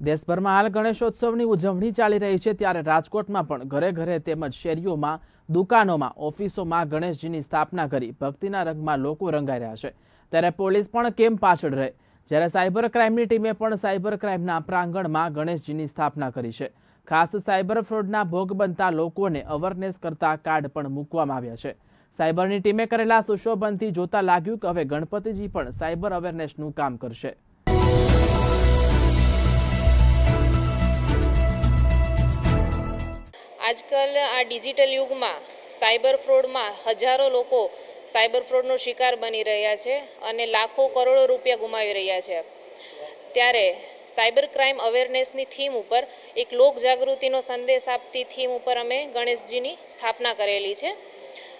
દેશભરમાં હાલ ગણેશોત્સવની ઉજવણી ચાલી રહી છે ત્યારે રાજકોટમાં પણ ઘરે ઘરે તેમજ શેરીઓમાં, દુકાનોમાં, ઓફિસોમાં ગણેશજીની સ્થાપના કરી ભક્તિના રંગમાં લોકો રંગાઈ રહ્યા છે. ત્યારે પોલીસ પણ કેમ પાછળ રહે? જ્યારે સાયબર ક્રાઇમની ટીમે પણ સાયબર ક્રાઇમના પ્રાંગણમાં ગણેશજીની સ્થાપના કરી છે. ખાસ સાયબર ફ્રોડના ભોગ બનતા લોકોને અવેરનેસ કરતા કાર્ડ પણ મૂકવામાં આવ્યા છે. સાયબરની ટીમે કરેલા સુશોભનથી જોતા લાગ્યું કે હવે ગણપતિજી પણ સાયબર અવેરનેસનું કામ કરશે. આજકાલ આ ડિજિટલ યુગમાં સાયબર ફ્રોડમાં હજારો લોકો સાયબર ફ્રોડનો શિકાર બની રહ્યા છે અને લાખો કરોડો રૂપિયા ગુમાવી રહ્યા છે. ત્યારે સાયબર ક્રાઇમ અવેરનેસની થીમ ઉપર એક લોક જાગૃતિનો સંદેશ આપતી થીમ ઉપર અમે ગણેશજીની સ્થાપના કરેલી છે.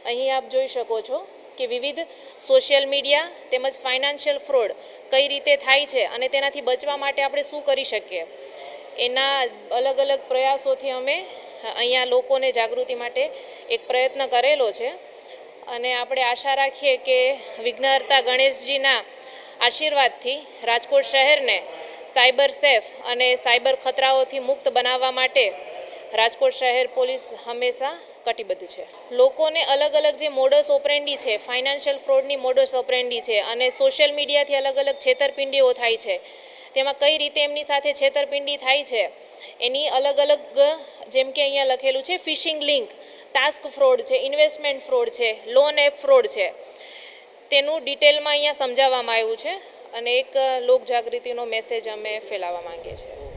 અહીં આપ જોઈ શકો છો કે વિવિધ સોશિયલ મીડિયા તેમજ ફાઇનાન્શિયલ ફ્રોડ કઈ રીતે થાય છે અને તેનાથી બચવા માટે આપણે શું કરી શકીએ. એના અલગ અલગ પ્રયાસોથી અમે અહીંયા લોકોને જાગૃતિ માટે એક પ્રયત્ન કરેલો છે. અને આપણે આશા રાખીએ કે વિઘ્નહર્તા ગણેશજીના આશીર્વાદથી રાજકોટ શહેરને સાયબર સેફ અને સાયબર ખતરાઓથી મુક્ત બનાવવા માટે રાજકોટ શહેર પોલીસ હંમેશા કટિબદ્ધ છે. લોકોને અલગ અલગ જે મોડસ ઓપરેન્ડી છે ફાઇનાન્શિયલ ફ્રોડની મોડસ ઓપરેન્ડી છે અને સોશિયલ મીડિયાથી અલગ અલગ છેતરપિંડીઓ થાય છે. તેમાં કઈ રીતે એમની સાથે છેતરપિંડી થાય છે? એની અલગ અલગ, જેમ કે અહીંયા લખેલું છે ફિશિંગ લિંક ટાસ્ક ફ્રોડ છે ઇન્વેસ્ટમેન્ટ ફ્રોડ છે લોન એપ ફ્રોડ છે. તેનું ડિટેલમાં અહીંયા સમજાવવામાં આવ્યું છે અને એક લોક જાગૃતિનો મેસેજ અમે ફેલાવવા માંગીએ છીએ.